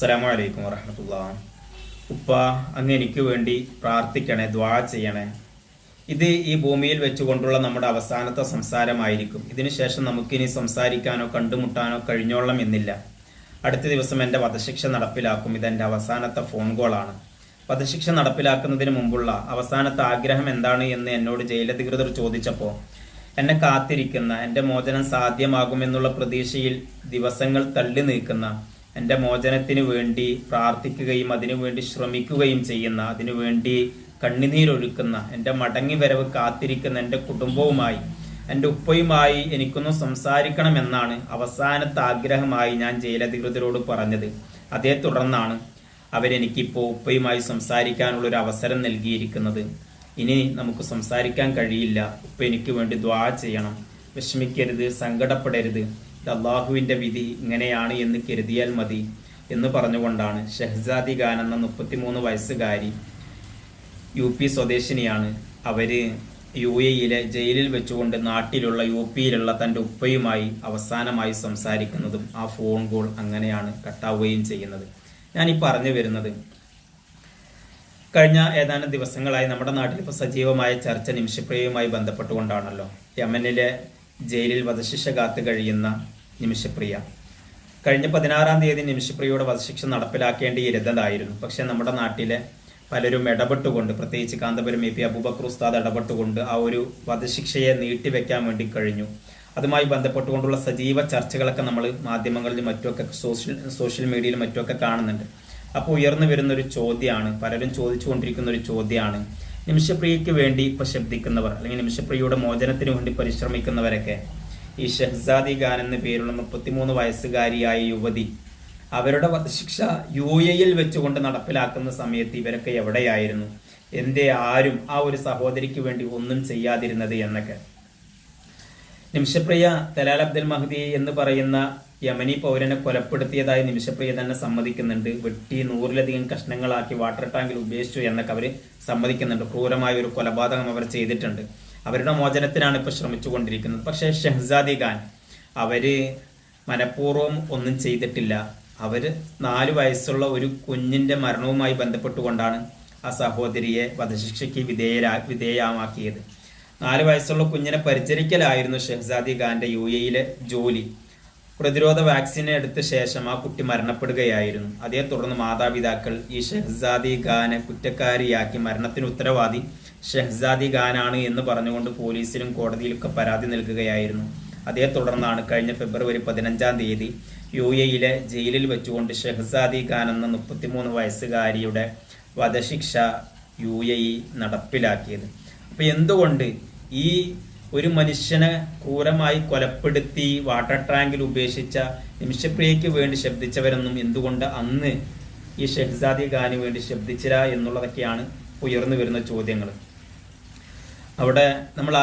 അലൈക്കും വറഹമത്തുള്ള ഉപ്പ അങ്ങ് എനിക്ക് വേണ്ടി പ്രാർത്ഥിക്കണേ ദ്വാ ചെയ്യണേ. ഇത് ഈ ഭൂമിയിൽ വെച്ചുകൊണ്ടുള്ള നമ്മുടെ അവസാനത്തെ സംസാരമായിരിക്കും. ഇതിനുശേഷം നമുക്കിനി സംസാരിക്കാനോ കണ്ടുമുട്ടാനോ കഴിഞ്ഞോളം എന്നില്ല. അടുത്ത ദിവസം എന്റെ വധശിക്ഷ നടപ്പിലാക്കും. ഇതെന്റെ അവസാനത്തെ ഫോൺ കോളാണ്. വധശിക്ഷ നടപ്പിലാക്കുന്നതിന് മുമ്പുള്ള അവസാനത്തെ ആഗ്രഹം എന്താണ് എന്ന് എന്നോട് ജയിലധികൃതർ ചോദിച്ചപ്പോൾ എന്നെ കാത്തിരിക്കുന്ന എന്റെ മോചനം സാധ്യമാകുമെന്നുള്ള പ്രതീക്ഷയിൽ ദിവസങ്ങൾ തള്ളി നീക്കുന്ന എന്റെ മോചനത്തിന് വേണ്ടി പ്രാർത്ഥിക്കുകയും അതിനുവേണ്ടി ശ്രമിക്കുകയും ചെയ്യുന്ന അതിനുവേണ്ടി കണ്ണുനീരൊഴുക്കുന്ന എന്റെ മടങ്ങി വരവ് കാത്തിരിക്കുന്ന എന്റെ കുടുംബവുമായി എന്റെ ഉപ്പയുമായി എനിക്കൊന്ന് സംസാരിക്കണമെന്നാണ് അവസാനത്തെ ആഗ്രഹമായി ഞാൻ ജയിലധികൃതരോട് പറഞ്ഞത്. അതേ തുടർന്നാണ് അവരെനിക്കിപ്പോൾ ഉപ്പയുമായി സംസാരിക്കാനുള്ളൊരു അവസരം നൽകിയിരിക്കുന്നത്. ഇനി നമുക്ക് സംസാരിക്കാൻ കഴിയില്ല. ഉപ്പ എനിക്ക് വേണ്ടി ദ്വാ ചെയ്യണം. വിഷമിക്കരുത് സങ്കടപ്പെടരുത്. അള്ളാഹുവിന്റെ വിധി ഇങ്ങനെയാണ് എന്ന് കരുതിയാൽ മതി എന്ന് പറഞ്ഞുകൊണ്ടാണ് ഷെഹ്സാദി ഖാൻ എന്ന മുപ്പത്തിമൂന്ന് വയസ്സുകാരി യു പി സ്വദേശിനിയാണ്. അവർ യു എയിലെ ജയിലിൽ വെച്ചുകൊണ്ട് നാട്ടിലുള്ള യു പിയിലുള്ള തന്റെ ഉപ്പയുമായി അവസാനമായി സംസാരിക്കുന്നതും ആ ഫോൺ കോൾ അങ്ങനെയാണ് കട്ടാവുകയും ചെയ്യുന്നത്. ഞാൻ ഈ പറഞ്ഞു വരുന്നത്. കഴിഞ്ഞ ഏതാനും ദിവസങ്ങളായി നമ്മുടെ നാട്ടിൽ ഇപ്പോൾ സജീവമായ ചർച്ച നിമിഷപ്രിയയുമായി ബന്ധപ്പെട്ടുകൊണ്ടാണല്ലോ. യമനിലെ ജയിലിൽ വധശിക്ഷ കാത്തു കഴിയുന്ന നിമിഷപ്രിയ. കഴിഞ്ഞ പതിനാറാം തീയതി നിമിഷപ്രിയയുടെ വധശിക്ഷ നടപ്പിലാക്കേണ്ടിയിരുന്നതായിരുന്നു പക്ഷെ നമ്മുടെ നാട്ടിലെ പലരും ഇടപെട്ടുകൊണ്ട് പ്രത്യേകിച്ച് കാന്തപുരം എ പി അബൂബക്കർ ഉസ്താദ് ഇടപെട്ടുകൊണ്ട് ആ ഒരു വധശിക്ഷയെ നീട്ടിവെക്കാൻ വേണ്ടി കഴിഞ്ഞു. അതുമായി ബന്ധപ്പെട്ടുകൊണ്ടുള്ള സജീവ ചർച്ചകളൊക്കെ നമ്മൾ മാധ്യമങ്ങളിലും മറ്റുമൊക്കെ സോഷ്യൽ സോഷ്യൽ മീഡിയയിലും മറ്റുമൊക്കെ കാണുന്നുണ്ട്. അപ്പോൾ ഉയർന്നു വരുന്ന ഒരു ചോദ്യമാണ് പലരും ചോദിച്ചുകൊണ്ടിരിക്കുന്ന ഒരു ചോദ്യമാണ് നിമിഷപ്രിയയ്ക്ക് വേണ്ടി ഇപ്പൊ ശബ്ദിക്കുന്നവർ അല്ലെങ്കിൽ നിമിഷപ്രിയയുടെ മോചനത്തിന് വേണ്ടി പരിശ്രമിക്കുന്നവരൊക്കെ ഈ ഷെഹ്സാദി ഖാൻ എന്ന പേരുള്ള മുപ്പത്തിമൂന്ന് വയസ്സുകാരിയായ യുവതി അവരുടെ വധശിക്ഷ യു എയിൽ വെച്ചുകൊണ്ട് നടപ്പിലാക്കുന്ന സമയത്ത് ഇവരൊക്കെ എവിടെയായിരുന്നു? എന്തേ ആരും ആ ഒരു സഹോദരിക്ക് വേണ്ടി ഒന്നും ചെയ്യാതിരുന്നത് എന്നൊക്കെ. നിമിഷപ്രിയ തലാൽ അബ്ദുൽ മഹദി എന്ന് പറയുന്ന യമനി പൗരനെ കൊലപ്പെടുത്തിയതായി നിമിഷപ്രിയ തന്നെ സമ്മതിക്കുന്നുണ്ട്. വെട്ടി നൂറിലധികം കഷ്ണങ്ങളാക്കി വാട്ടർ ടാങ്കിൽ ഉപേക്ഷിച്ചു എന്നൊക്കെ അവർ സമ്മതിക്കുന്നുണ്ട്. ക്രൂരമായ ഒരു കൊലപാതകം അവർ ചെയ്തിട്ടുണ്ട്. അവരുടെ മോചനത്തിനാണ് ഇപ്പൊ ശ്രമിച്ചുകൊണ്ടിരിക്കുന്നത്. പക്ഷേ ഷെഹ്സാദി ഖാൻ അവർ മനഃപൂർവം ഒന്നും ചെയ്തിട്ടില്ല. അവർ നാല് വയസ്സുള്ള ഒരു കുഞ്ഞിന്റെ മരണവുമായി ബന്ധപ്പെട്ടുകൊണ്ടാണ് ആ സഹോദരിയെ വധശിക്ഷയ്ക്ക് വിധേയരാ വിധേയമാക്കിയത്. നാല് വയസ്സുള്ള കുഞ്ഞിനെ പരിചരിക്കലായിരുന്നു ഷെഹ്സാദി ഖാന്റെ യു എയിലെ ജോലി. പ്രതിരോധ വാക്സിൻ എടുത്ത ശേഷം ആ കുട്ടി മരണപ്പെടുകയായിരുന്നു. അതേ തുടർന്ന് മാതാപിതാക്കൾ ഈ ഷെഹ്സാദി ഖാനെ കുറ്റക്കാരിയാക്കി മരണത്തിന് ഉത്തരവാദി ഷെഹ്സാദി ഖാനാണ് എന്ന് പറഞ്ഞുകൊണ്ട് പോലീസിലും കോടതിയിലൊക്കെ പരാതി നൽകുകയായിരുന്നു. അതേ തുടർന്നാണ് കഴിഞ്ഞ ഫെബ്രുവരി പതിനഞ്ചാം തീയതി യു എയിലെ ജയിലിൽ വെച്ചുകൊണ്ട് ഷെഹ്സാദി ഖാൻ എന്ന മുപ്പത്തിമൂന്ന് വയസ്സുകാരിയുടെ വധശിക്ഷ യു എ ഇ നടപ്പിലാക്കിയത്. അപ്പോൾ എന്തുകൊണ്ട് ഈ ഒരു മനുഷ്യനെ ക്രൂരമായി കൊലപ്പെടുത്തി വാട്ടർ ടാങ്കിൽ ഉപേക്ഷിച്ച നിമിഷപ്രിയയ്ക്ക് വേണ്ടി ശബ്ദിച്ചവരൊന്നും എന്തുകൊണ്ട് അന്ന് ഈ ഷെഹ്സാദി ഖാന് വേണ്ടി ശബ്ദിച്ചില്ല എന്നുള്ളതൊക്കെയാണ് ഉയർന്നു വരുന്ന ചോദ്യങ്ങൾ അവിടെ നമ്മൾ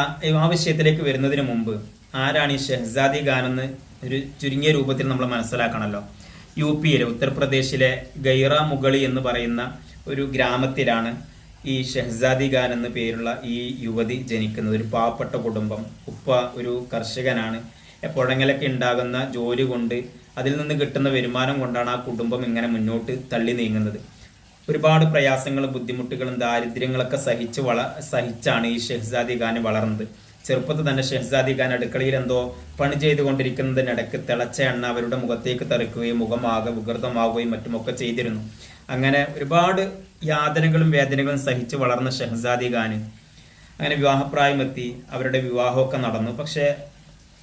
ആ വിഷയത്തിലേക്ക് വരുന്നതിന് മുമ്പ് ആരാണ് ഈ ഷെഹ്സാദി എന്ന് ഒരു ചുരുങ്ങിയ രൂപത്തിൽ നമ്മൾ മനസ്സിലാക്കണമല്ലോ യു പിയിലെ ഉത്തർപ്രദേശിലെ ഗൈറ മുഗളി എന്ന് പറയുന്ന ഒരു ഗ്രാമത്തിലാണ് ഈ ഷെഹ്സാദി ഖാൻ എന്ന പേരുള്ള ഈ യുവതി ജനിക്കുന്നത്. ഒരു പാവപ്പെട്ട കുടുംബം ഉപ്പ ഒരു കർഷകനാണ്. എപ്പോഴെങ്കിലൊക്കെ ഉണ്ടാകുന്ന ജോലി കൊണ്ട് അതിൽ നിന്ന് കിട്ടുന്ന വരുമാനം കൊണ്ടാണ് ആ കുടുംബം ഇങ്ങനെ മുന്നോട്ട് തള്ളി നീങ്ങുന്നത്. ഒരുപാട് പ്രയാസങ്ങളും ബുദ്ധിമുട്ടുകളും ദാരിദ്ര്യങ്ങളൊക്കെ സഹിച്ച് വള സഹിച്ചാണ് ഈ ഷെഹ്സാദി ഖാൻ വളർന്നത്. ചെറുപ്പത്തിൽ തന്നെ ഷെഹ്സാദി ഖാൻ അടുക്കളയിൽ എന്തോ പണി ചെയ്തുകൊണ്ടിരിക്കുന്നതിനിടയ്ക്ക് തിളച്ച എണ്ണ അവരുടെ മുഖത്തേക്ക് തെറിക്കുകയും മുഖമാകെ വികൃതമാവുകയും മറ്റുമൊക്കെ ചെയ്തിരുന്നു. അങ്ങനെ ഒരുപാട് യാതനകളും വേദനകളും സഹിച്ച് വളർന്ന ഷെഹ്സാദി ഖാൻ അങ്ങനെ വിവാഹപ്രായമെത്തി അവരുടെ വിവാഹമൊക്കെ നടന്നു. പക്ഷേ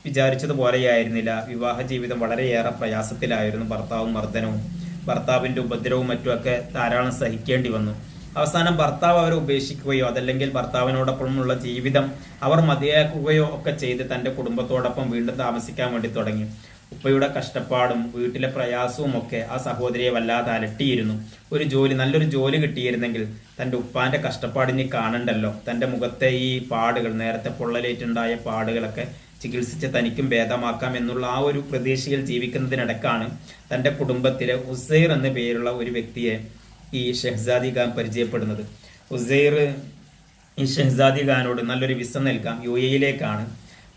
വിചാരിച്ചതുപോലെയായിരുന്നില്ല. വിവാഹ ജീവിതം വളരെയേറെ പ്രയാസത്തിലായിരുന്നു. ഭർത്താവും മർദ്ദനവും. ഭർത്താവിന്റെ ഉപദ്രവവും മറ്റുമൊക്കെ ധാരാളം സഹിക്കേണ്ടി വന്നു. അവസാനം ഭർത്താവ് അവരെ ഉപേക്ഷിക്കുകയോ അതല്ലെങ്കിൽ ഭർത്താവിനോടൊപ്പമുള്ള ജീവിതം അവർ മതിയാക്കുകയോ ഒക്കെ ചെയ്ത് തന്റെ കുടുംബത്തോടൊപ്പം വീണ്ടും താമസിക്കാൻ വേണ്ടി തുടങ്ങി. ഉപ്പയുടെ കഷ്ടപ്പാടും വീട്ടിലെ പ്രയാസവും ഒക്കെ ആ സഹോദരിയെ വല്ലാതെ അലട്ടിയിരുന്നു. ഒരു ജോലി നല്ലൊരു ജോലി കിട്ടിയിരുന്നെങ്കിൽ തന്റെ ഉപ്പാന്റെ കഷ്ടപ്പാടിനി കാണണ്ടല്ലോ. തന്റെ മുഖത്തെ ഈ പാടുകൾ നേരത്തെ പൊള്ളലേറ്റുണ്ടായ പാടുകളൊക്കെ ചികിത്സിച്ച് തനിക്കും ഭേദമാക്കാം എന്നുള്ള ആ ഒരു പ്രതീക്ഷയിൽ ജീവിക്കുന്നതിനിടക്കാണ് തന്റെ കുടുംബത്തിലെ ഉസൈർ എന്ന പേരുള്ള ഒരു വ്യക്തിയെ ഈ ഷെഹ്സാദി ഖാൻ പരിചയപ്പെടുന്നത്. ഉസൈർ ഈ ഷെഹ്സാദി ഖാനോട് നല്ലൊരു വിസ നൽകാം. യു എയിലേക്കാണ്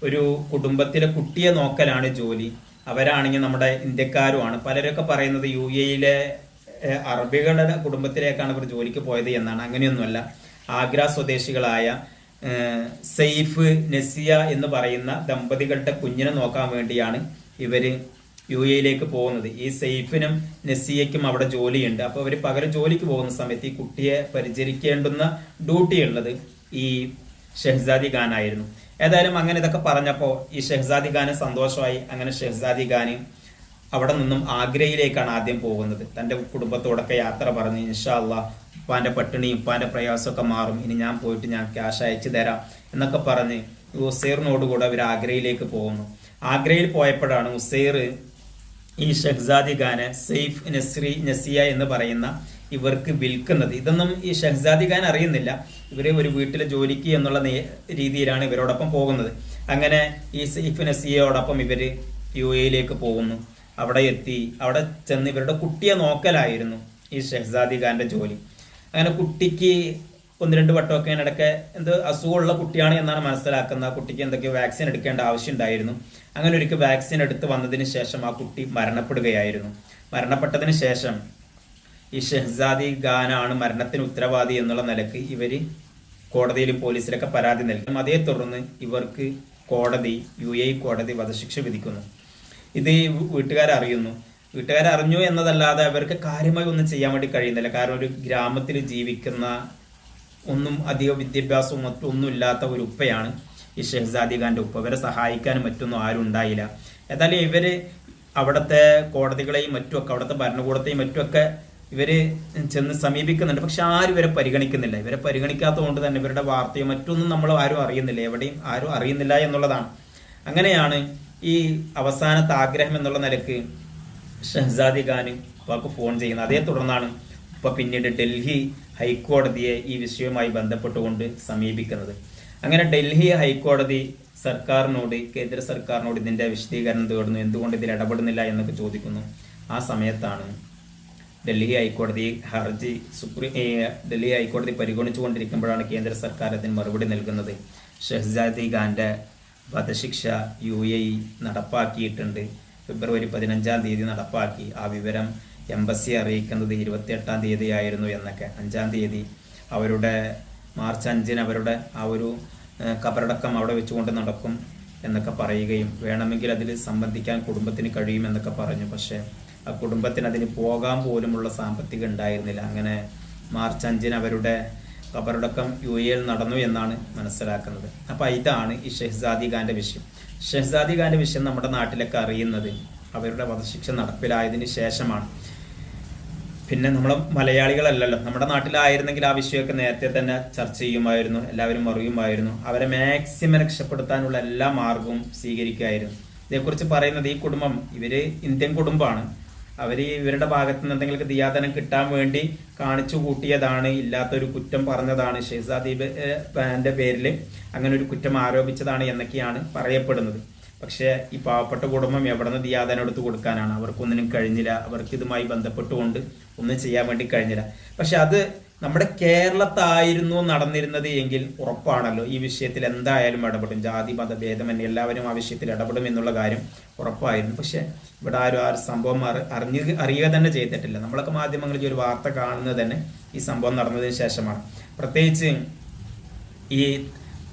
ഒരു കുടുംബത്തിലെ കുട്ടിയെ നോക്കലാണ് ജോലി. അവരാണെങ്കിൽ നമ്മുടെ ഇന്ത്യക്കാരുമാണ്. പലരൊക്കെ പറയുന്നത് യു എയിലെ അറബികളുടെ കുടുംബത്തിലേക്കാണ് ഇവർ ജോലിക്ക് പോയത് എന്നാണ്. അങ്ങനെയൊന്നുമല്ല. ആഗ്ര സ്വദേശികളായ സെയ്ഫ് നസിയ എന്ന് പറയുന്ന ദമ്പതികളുടെ കുഞ്ഞിനെ നോക്കാൻ വേണ്ടിയാണ് ഇവർ യു എയിലേക്ക് പോകുന്നത്. ഈ സെയ്ഫിനും നസിയയ്ക്കും അവിടെ ജോലിയുണ്ട്. അപ്പോൾ അവർ പകരം ജോലിക്ക് പോകുന്ന സമയത്ത് ഈ കുട്ടിയെ പരിചരിക്കേണ്ടുന്ന ഡ്യൂട്ടി ഉള്ളത് ഈ ഷെഹ്സാദി ഖാനായിരുന്നു ഏതായാലും അങ്ങനെ ഇതൊക്കെ പറഞ്ഞപ്പോൾ ഈ ഷെഹ്സാദി ഖാന് സന്തോഷമായി. അങ്ങനെ ഷെഹ്സാദി ഖാന് അവിടെ നിന്നും ആഗ്രയിലേക്കാണ് ആദ്യം പോകുന്നത്. തന്റെ കുടുംബത്തോടൊക്കെ യാത്ര പറഞ്ഞ് ഇൻഷാ അള്ളാ ഉപ്പാന്റെ പട്ടിണിയും ഉപ്പാന്റെ പ്രയാസമൊക്കെ മാറും. ഇനി ഞാൻ പോയിട്ട് ഞാൻ ക്യാഷ് അയച്ചു തരാം എന്നൊക്കെ പറഞ്ഞ് ഉസൈറിനോടുകൂടെ അവർ ആഗ്രയിലേക്ക് പോകുന്നു. ആഗ്രയിൽ പോയപ്പോഴാണ് ഉസൈർ ഈ ഷഹ്സാദി ഖാനെ സെയ്ഫ് നസ്രി നസിയ എന്ന് പറയുന്ന ഇവർക്ക് വിൽക്കുന്നത്. ഇതൊന്നും ഈ ഷഹ്സാദി ഖാൻ അറിയുന്നില്ല. ഇവർ ഒരു വീട്ടിലെ ജോലിക്ക് എന്നുള്ള രീതിയിലാണ് ഇവരോടൊപ്പം പോകുന്നത്. അങ്ങനെ ഈ സെയ്ഫ് നസിയയോടൊപ്പം ഇവർ യു എയിലേക്ക് പോകുന്നു. അവിടെ എത്തി. അവിടെ ചെന്ന് ഇവരുടെ കുട്ടിയെ നോക്കലായിരുന്നു ഈ ഷഹ്സാദി ഖാന്റെ ജോലി. അങ്ങനെ കുട്ടിക്ക് ഒന്ന് രണ്ട് വട്ടമൊക്കെ ഇടയ്ക്ക് എന്ത് അസുഖമുള്ള കുട്ടിയാണ് എന്നാണ് മനസ്സിലാക്കുന്നത്. ആ കുട്ടിക്ക് എന്തൊക്കെയോ വാക്സിൻ എടുക്കേണ്ട ആവശ്യം ഉണ്ടായിരുന്നു. അങ്ങനെ ഒരിക്കൽ വാക്സിൻ എടുത്ത് വന്നതിന് ശേഷം ആ കുട്ടി മരണപ്പെടുകയായിരുന്നു. മരണപ്പെട്ടതിന് ശേഷം ഈ ഷെഹ്സാദി ഖാനാണ് മരണത്തിന് ഉത്തരവാദി എന്നുള്ള നിലയ്ക്ക് ഇവർ കോടതിയിലും പോലീസിലൊക്കെ പരാതി നൽകും. അതേ തുടർന്ന് ഇവർക്ക് കോടതി യു എ കോടതി വധശിക്ഷ വിധിക്കുന്നു. ഇത് ഈ വീട്ടുകാരറിയുന്നു വീട്ടുകാരറിഞ്ഞു എന്നതല്ലാതെ അവർക്ക് കാര്യമായി ഒന്നും ചെയ്യാൻ വേണ്ടി കഴിയുന്നില്ല. കാരണം ഒരു ഗ്രാമത്തിൽ ജീവിക്കുന്ന ഒന്നും അധിക വിദ്യാഭ്യാസവും മറ്റൊന്നും ഇല്ലാത്ത ഒരു ഉപ്പയാണ് ഈ ഷെഹ്സാദി ഖാന്റെ ഉപ്പ. ഇവരെ സഹായിക്കാനും മറ്റൊന്നും ആരും ഉണ്ടായില്ല. ഏതായാലും ഇവർ അവിടുത്തെ കോടതികളെയും മറ്റുമൊക്കെ അവിടുത്തെ ഭരണകൂടത്തെയും മറ്റുമൊക്കെ ഇവർ ചെന്ന് സമീപിക്കുന്നുണ്ട്. പക്ഷെ ആരും ഇവരെ പരിഗണിക്കുന്നില്ല. ഇവരെ പരിഗണിക്കാത്തത് കൊണ്ട് തന്നെ ഇവരുടെ വാർത്തയോ മറ്റൊന്നും നമ്മൾ ആരും അറിയുന്നില്ല. എവിടെയും ആരും അറിയുന്നില്ല എന്നുള്ളതാണ്. അങ്ങനെയാണ് ഈ അവസാനത്തെ ആഗ്രഹം എന്നുള്ള നിലയ്ക്ക് ഷഹ്സാദി ഖാന് വാക്ക് ഫോൺ ചെയ്യുന്നത് അതേ തുടർന്നാണ് ഇപ്പോൾ പിന്നീട് ഡൽഹി ഹൈക്കോടതിയെ ഈ വിഷയവുമായി ബന്ധപ്പെട്ടുകൊണ്ട് സമീപിക്കുന്നത്. അങ്ങനെ ഡൽഹി ഹൈക്കോടതി സർക്കാരിനോട് കേന്ദ്ര സർക്കാരിനോട് ഇതിന്റെ വിശദീകരണം തേടുന്നു. എന്തുകൊണ്ട് ഇതിൽ ഇടപെടുന്നില്ല എന്നൊക്കെ ചോദിക്കുന്നു. ആ സമയത്താണ് ഡൽഹി ഹൈക്കോടതി ഹർജി സുപ്രീം ഡൽഹി ഹൈക്കോടതി പരിഗണിച്ചുകൊണ്ടിരിക്കുമ്പോഴാണ് കേന്ദ്ര സർക്കാർ അതിന് മറുപടി നൽകുന്നത്. ഷഹ്സാദി ഖാന്റെ വധശിക്ഷ യു എ നടപ്പാക്കിയിട്ടുണ്ട്. ഫെബ്രുവരി പതിനഞ്ചാം തീയതി നടപ്പാക്കി. ആ വിവരം എംബസി അറിയിക്കുന്നത് ഇരുപത്തിയെട്ടാം തീയതി ആയിരുന്നു എന്നൊക്കെ. അഞ്ചാം തീയതി അവരുടെ മാർച്ച് അഞ്ചിന് അവരുടെ ആ ഒരു കബറടക്കം അവിടെ വെച്ചുകൊണ്ട് നടക്കും എന്നൊക്കെ പറയുകയും വേണമെങ്കിൽ അതിൽ സംബന്ധിക്കാൻ കുടുംബത്തിന് കഴിയും എന്നൊക്കെ പറഞ്ഞു. പക്ഷേ ആ കുടുംബത്തിന് അതിന് പോകാൻ പോലുമുള്ള സാമ്പത്തികം ഉണ്ടായിരുന്നില്ല. അങ്ങനെ മാർച്ച് അഞ്ചിന് അവരുടെ കബറടക്കം യു എയിൽ നടന്നു എന്നാണ് മനസ്സിലാക്കുന്നത്. അപ്പൊ ഇതാണ് ഈ ഷെഹ്സാദി ഖാന്റെ വിഷയം. ഷെഹ്സാദി ഖാന്റെ വിഷയം നമ്മുടെ നാട്ടിലൊക്കെ അറിയുന്നത് അവരുടെ വധശിക്ഷ നടപ്പിലായതിനു ശേഷമാണ്. പിന്നെ നമ്മൾ മലയാളികളല്ലല്ലോ. നമ്മുടെ നാട്ടിലായിരുന്നെങ്കിൽ ആ വിഷയമൊക്കെ നേരത്തെ തന്നെ ചർച്ച ചെയ്യുമായിരുന്നു എല്ലാവരും അറിയുമായിരുന്നു അവരെ മാക്സിമം രക്ഷപ്പെടുത്താനുള്ള എല്ലാ മാർഗവും സ്വീകരിക്കുമായിരുന്നു ഇതേക്കുറിച്ച് പറയുന്നത് ഈ കുടുംബം ഇവർ ഇന്ത്യൻ കുടുംബമാണ്. അവർ ഇവരുടെ ഭാഗത്തു നിന്ന് എന്തെങ്കിലും ദിയാദനം കിട്ടാൻ വേണ്ടി കാണിച്ചു കൂട്ടിയതാണ്. ഇല്ലാത്തൊരു കുറ്റം പറഞ്ഞതാണ് ഷെഹ്സാദീബ് എന്റെ പേരിൽ അങ്ങനെ ഒരു കുറ്റം ആരോപിച്ചതാണ് എന്നൊക്കെയാണ് പറയപ്പെടുന്നത്. പക്ഷേ ഈ പാവപ്പെട്ട കുടുംബം എവിടെ നിന്ന് ദിയാദനം എടുത്ത് കൊടുക്കാനാണ്? അവർക്കൊന്നിനും കഴിഞ്ഞില്ല. അവർക്ക് ഇതുമായി ബന്ധപ്പെട്ടുകൊണ്ട് ഒന്നും ചെയ്യാൻ വേണ്ടി കഴിഞ്ഞില്ല. പക്ഷെ അത് നമ്മുടെ കേരളത്തായിരുന്നു നടന്നിരുന്നത് എങ്കിൽ ഉറപ്പാണല്ലോ ഈ വിഷയത്തിൽ എന്തായാലും ഇടപെടും. ജാതി മത ഭേദമന്യേ എല്ലാവരും ആ വിഷയത്തിൽ ഇടപെടും എന്നുള്ള കാര്യം ഉറപ്പായിരുന്നു. പക്ഷെ ഇവിടെ ആരും ആ സംഭവം അറി- അറിഞ്ഞ് അറിയുക തന്നെ ചെയ്തിട്ടില്ല. നമ്മളൊക്കെ മാധ്യമങ്ങളിൽ ഒരു വാർത്ത കാണുന്നത് തന്നെ ഈ സംഭവം നടന്നതിന് ശേഷമാണ്. പ്രത്യേകിച്ച് ഈ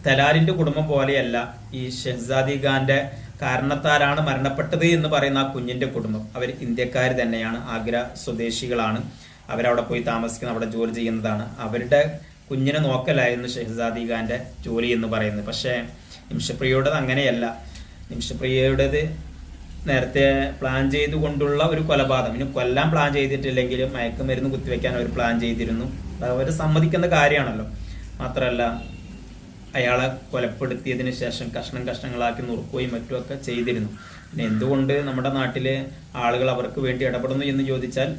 തലാലിന്റെ കുടുംബം പോലെയല്ല ഈ ഷെഹ്സാദി ഖാന്റെ കാരണത്താലാണ് മരണപ്പെട്ടത് എന്ന് പറയുന്ന ആ കുഞ്ഞിന്റെ കുടുംബം. അവർ ഇന്ത്യക്കാർ തന്നെയാണ് ആഗ്ര സ്വദേശികളാണ്. അവരവിടെ പോയി താമസിക്കുന്ന അവിടെ ജോലി ചെയ്യുന്നതാണ്. അവരുടെ കുഞ്ഞിനെ നോക്കലായിരുന്നു ഷെഹ്സാദി ഖാന്റെ ജോലി എന്ന് പറയുന്നത്. പക്ഷേ നിമിഷപ്രിയയുടെ അങ്ങനെയല്ല. നിമിഷപ്രിയയുടേത് നേരത്തെ പ്ലാൻ ചെയ്തുകൊണ്ടുള്ള ഒരു കൊലപാതകം. ഇനി കൊല്ലാൻ പ്ലാൻ ചെയ്തിട്ടില്ലെങ്കിലും മയക്കുമരുന്ന് കുത്തിവെക്കാൻ അവർ പ്ലാൻ ചെയ്തിരുന്നു. അവർ സമ്മതിക്കുന്ന കാര്യമാണല്ലോ. മാത്രമല്ല അയാളെ കൊലപ്പെടുത്തിയതിന് ശേഷം കഷ്ണം കഷ്ണങ്ങളാക്കി നുറുക്കുകയും മറ്റുമൊക്കെ ചെയ്തിരുന്നു. പിന്നെ എന്തുകൊണ്ട് നമ്മുടെ നാട്ടിലെ ആളുകൾ അവർക്ക് വേണ്ടി ഇടപെടുന്നു എന്ന് ചോദിച്ചാൽ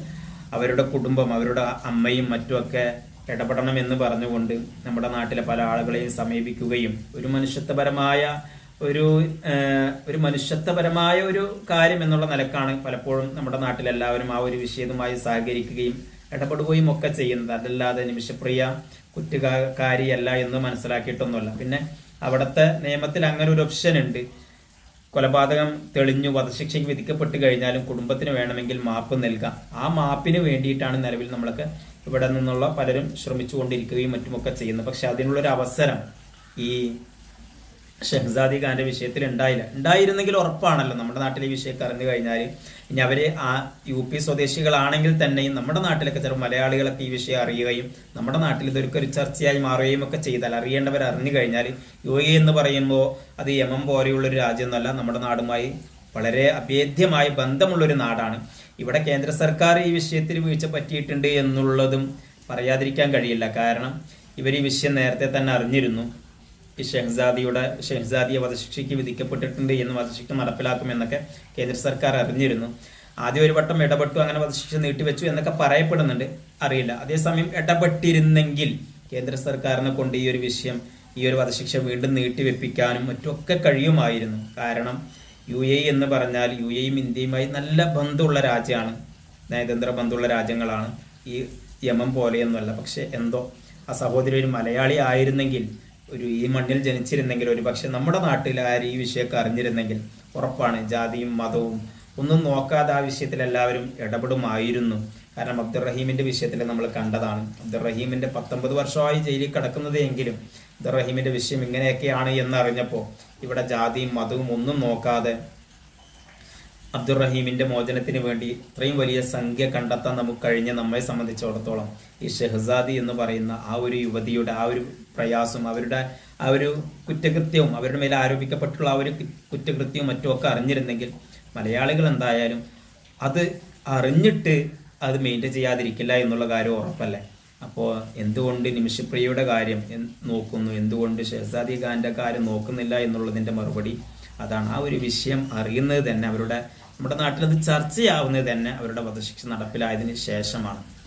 അവരുടെ കുടുംബം അവരുടെ അമ്മയും മറ്റുമൊക്കെ ഇടപെടണം എന്ന് പറഞ്ഞുകൊണ്ട് നമ്മുടെ നാട്ടിലെ പല ആളുകളെയും സമീപിക്കുകയും ഒരു മനുഷ്യത്വപരമായ ഒരു ഒരു മനുഷ്യത്വപരമായ ഒരു കാര്യം എന്നുള്ള നിലക്കാണ് പലപ്പോഴും നമ്മുടെ നാട്ടിലെല്ലാവരും ആ ഒരു വിഷയവുമായി സഹകരിക്കുകയും ഇടപെടുകയും ഒക്കെ ചെയ്യുന്നത്. അതല്ലാതെ നിമിഷപ്രിയ കുറ്റകാരിയല്ല എന്ന് മനസ്സിലാക്കിയിട്ടൊന്നുമല്ല. പിന്നെ അവിടുത്തെ നിയമത്തിൽ അങ്ങനെ ഒരു ഓപ്ഷൻ ഉണ്ട്. കൊലപാതകം തെളിഞ്ഞു വധശിക്ഷയ്ക്ക് വിധിക്കപ്പെട്ട് കഴിഞ്ഞാലും കുടുംബത്തിന് വേണമെങ്കിൽ മാപ്പ് നൽകാം. ആ മാപ്പിന് വേണ്ടിയിട്ടാണ് നിലവിൽ നമ്മൾക്ക് ഇവിടെ നിന്നുള്ള പലരും ശ്രമിച്ചുകൊണ്ടിരിക്കുകയും മറ്റുമൊക്കെ ചെയ്യുന്നത്. പക്ഷെ അതിനുള്ളൊരു അവസരം ഈ ഷെഹ്സാദി ഖാന്റെ വിഷയത്തിൽ ഉണ്ടായില്ല ഉണ്ടായിരുന്നെങ്കിൽ ഉറപ്പാണല്ലോ നമ്മുടെ നാട്ടിലെ വിഷയം അറിഞ്ഞു കഴിഞ്ഞാൽ ഇനി അവർ ആ യു പി സ്വദേശികളാണെങ്കിൽ തന്നെയും നമ്മുടെ നാട്ടിലൊക്കെ ചില മലയാളികളൊക്കെ ഈ വിഷയം അറിയുകയും നമ്മുടെ നാട്ടിൽ ഇതൊരു ഒരു ചർച്ചയായി മാറുകയും ഒക്കെ ചെയ്താൽ അറിയേണ്ടവർ അറിഞ്ഞു കഴിഞ്ഞാൽ യു എ എന്ന് പറയുമ്പോൾ അത് യമം പോലെയുള്ള ഒരു രാജ്യമൊന്നുമല്ല നമ്മുടെ നാടുമായി വളരെ അഭേദ്യമായ ബന്ധമുള്ളൊരു നാടാണ്. ഇവിടെ കേന്ദ്ര സർക്കാർ ഈ വിഷയത്തിൽ വീഴ്ച പറ്റിയിട്ടുണ്ട് എന്നുള്ളതും പറയാതിരിക്കാൻ കഴിയില്ല. കാരണം ഇവർ ഈ വിഷയം നേരത്തെ തന്നെ അറിഞ്ഞിരുന്നു. ഈ ഷെഹ്സാദിയുടെ ഷെഹ്സാദിയെ വധശിക്ഷയ്ക്ക് വിധിക്കപ്പെട്ടിട്ടുണ്ട് എന്ന് വധശിക്ഷ നടപ്പിലാക്കുമെന്നൊക്കെ കേന്ദ്ര സർക്കാർ അറിഞ്ഞിരുന്നു. ആദ്യം ഒരു വട്ടം ഇടപെട്ടു അങ്ങനെ വധശിക്ഷ നീട്ടിവെച്ചു എന്നൊക്കെ പറയപ്പെടുന്നുണ്ട്. അറിയില്ല. അതേസമയം ഇടപെട്ടിരുന്നെങ്കിൽ കേന്ദ്ര സർക്കാരിനെ കൊണ്ട് ഈ ഒരു വിഷയം ഈ ഒരു വധശിക്ഷ വീണ്ടും നീട്ടിവെപ്പിക്കാനും മറ്റുമൊക്കെ കഴിയുമായിരുന്നു. കാരണം യു എ എന്ന് പറഞ്ഞാൽ യു എയും ഇന്ത്യയുമായി നല്ല ബന്ധമുള്ള രാജ്യമാണ്. നയതന്ത്ര ബന്ധമുള്ള രാജ്യങ്ങളാണ്. ഈ യമം പോലെയൊന്നുമല്ല. പക്ഷെ എന്തോ ആ സഹോദരി ഒരു മലയാളി ആയിരുന്നെങ്കിൽ ഒരു ഈ മണ്ണിൽ ജനിച്ചിരുന്നെങ്കിൽ ഒരു പക്ഷെ നമ്മുടെ നാട്ടിൽ ആര് ഈ വിഷയമൊക്കെ അറിഞ്ഞിരുന്നെങ്കിൽ ഉറപ്പാണ് ജാതിയും മതവും ഒന്നും നോക്കാതെ ആ വിഷയത്തിൽ എല്ലാവരും ഇടപെടുമായിരുന്നു. കാരണം അബ്ദുറഹീമിന്റെ വിഷയത്തിൽ നമ്മൾ കണ്ടതാണ്. അബ്ദുറഹീമിന്റെ പത്തൊമ്പത് വർഷമായി ജയിലിൽ കിടക്കുന്നത് എങ്കിലും അബ്ദുറഹീമിന്റെ വിഷയം ഇങ്ങനെയൊക്കെയാണ് എന്നറിഞ്ഞപ്പോൾ ഇവിടെ ജാതിയും മതവും ഒന്നും നോക്കാതെ അബ്ദുറഹീമിന്റെ മോചനത്തിന് വേണ്ടി ഇത്രയും വലിയ സംഖ്യ കണ്ടെത്താൻ നമുക്ക് കഴിഞ്ഞ നമ്മെ സംബന്ധിച്ചിടത്തോളം ഈ ഷെഹസാദി എന്ന് പറയുന്ന ആ ഒരു യുവതിയുടെ ആ ഒരു പ്രയാസം അവരുടെ ആ ഒരു കുറ്റകൃത്യവും അവരുടെ മേലെ ആരോപിക്കപ്പെട്ടുള്ള ആ ഒരു കുറ്റകൃത്യവും മറ്റും ഒക്കെ അറിഞ്ഞിരുന്നെങ്കിൽ മലയാളികൾ എന്തായാലും അത് അറിഞ്ഞിട്ട് അത് മെയിന്റെയിൻ ചെയ്യാതിരിക്കില്ല എന്നുള്ള കാര്യം ഉറപ്പല്ലേ? അപ്പോൾ എന്തുകൊണ്ട് നിമിഷപ്രിയയുടെ കാര്യം നോക്കുന്നു? എന്തുകൊണ്ട് ഷെഹസാദി ഖാന്റെ കാര്യം നോക്കുന്നില്ല എന്നുള്ളതിന്റെ മറുപടി അതാണ് ആ ഒരു വിഷയം അറിയുന്നത് തന്നെ. അവരുടെ നമ്മുടെ നാട്ടിലത് ചർച്ചയാവുന്നത് തന്നെ അവരുടെ വധശിക്ഷ നടപ്പിലായതിനു ശേഷമാണ്.